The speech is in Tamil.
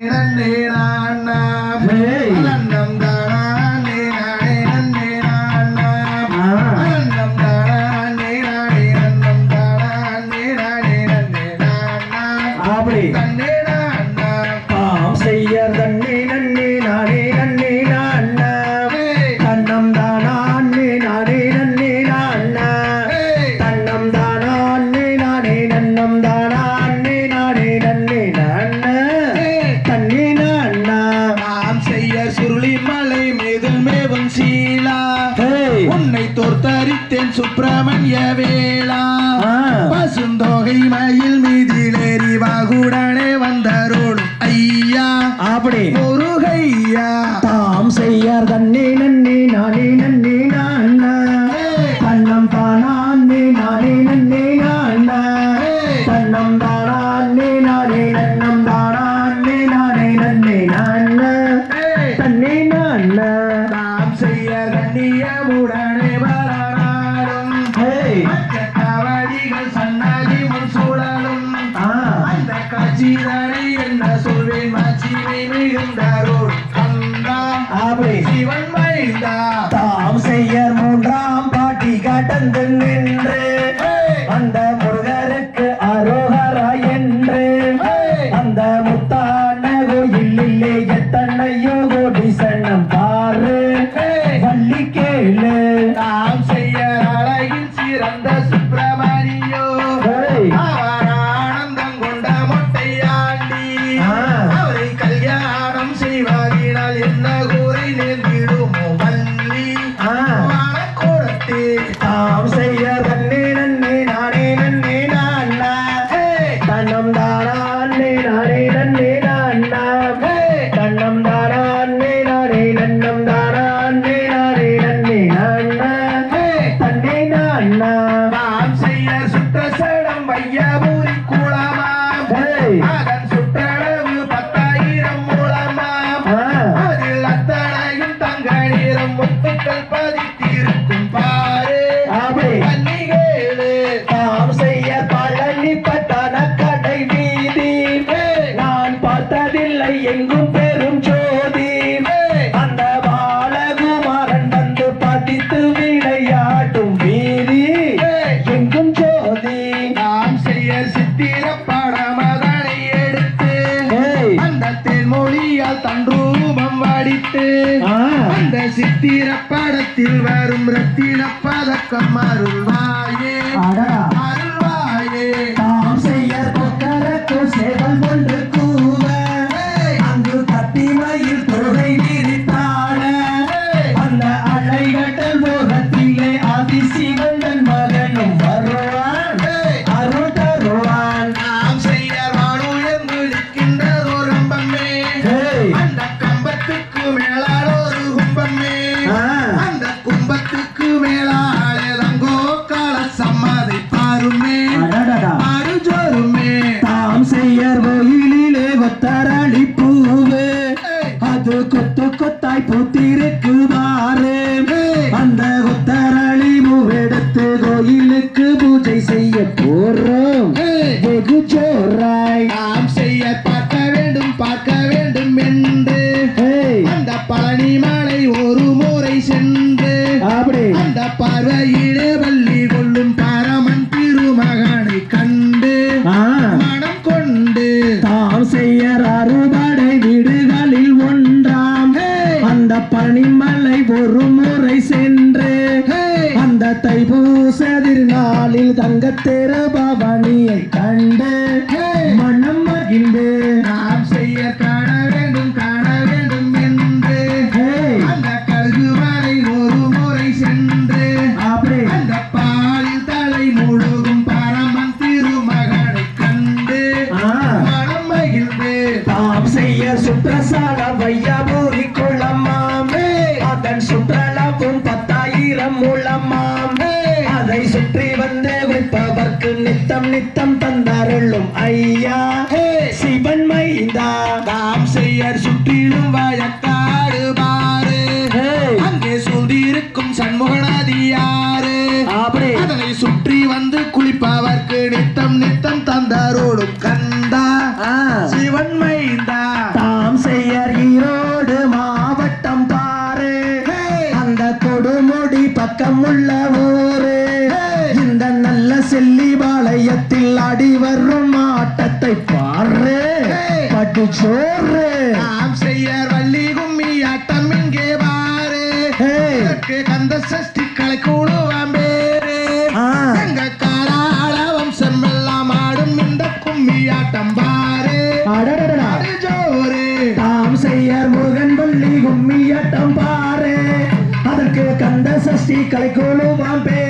நன்னே நான்னா. அனந்தம் தானே நானே நன்னே நான்னா. அனந்தம் தானே நானே நந்தம் தானே நானே நன்னே நான்னா அப்படி. தன்னே உன்னை தோற்தரித்தேன் சுப்பிரமணிய வேளா. பசுந்தொகை மயில் மீதிலேறி வாகுடனே வந்தருளும். ஐயா. அப்படி. முருகையா தாம் செய்ய தண்ணி நன்னி நானே நான்னா சொல்வேன் மாட்சிமை மிகுந்தாரோடு கந்தா அப்படி சிவன் மைந்தா தாம் செய்ய மூன்றாம் பாட்டி கடந்து நின்று கல்யாணம் செய்வாரினால் என்ன கூரை நேர்ந்திடுமோ வள்ளி? ஆ. வனக்கூடத்தே தாம் செய்ய தன்னே நன்னே நானே நன்னே நான்னா. தன்னம் தானா அன்னே நானே நன்னே நான்னா. தன்னம் தானா அன்னே நானே நன்னம் தானா அன்னே நானே நன்னே நான்னா. தன்னே நான்னா. செய்ய சுற்றசடம் தன் ரூபம் வடித்து. அந்த சித்திர படத்தில் வரும் ரத்தின பதக்கம். அருள்வாயே கொத்து கொத்தாய் பூத்திருக்குவாரு அந்த கொத்தரளி பூவெடுத்து கோயிலுக்கு பூஜை செய்ய போறோம். வெகு ஜோராய். அந்த தைப்பூச திருநாளில் தங்கத்தேர பவனியை கண்டு மனம் மகிழ்ந்து. நாம் செய்ய காண வேண்டும் காண வேண்டும் என்று. அந்த கல்குமலை ஒரு முறை சென்று. அப்படி அந்த பாலில் தலை முழுகும் பரமன் திருமகனை கண்டு. மனம் மகிழ்ந்து. தாம் செய்ய சுற்றசால வையாபூரி குளமாம் அதன் சுற்றளவும் நமக்கு நித்தம் நித்தம் தந்தாருள்ளும் ஐயா. சிவன் மைந்தா. தாம் செய்யர் சுற்றிலும் வழக்காடு பாரு. அங்கே சூழ்ந்திருக்கும் சண்முகநாதியாரு அதனை சுற்றி வந்து குளிப்பவர்க்கு நித்தம் நித்தம் தந்தாரோடும் கந்தா. சிவன் மைந்தா. தாம் செய்யர் ஈரோடு மாவட்டம் பாரு. அந்த கொடுமுடி பக்கம் உள்ளவோ பட்டு சோறு. நாம் செய்ய வள்ளி கும்மி ஆட்டம் இங்கே பாரு. கந்த சஷ்டி கலை கூடுவான் பேரு. எங்க காராள வம்சம் எல்லாம் ஆடும் இந்த கும்மி ஆட்டம் பாரு. ஜோரு தாம் செய்யார் முருகன் பள்ளி கும்மியாட்டம் பாரு. அதற்கு கந்த சஷ்டி கலை குழுவாம் பேரு.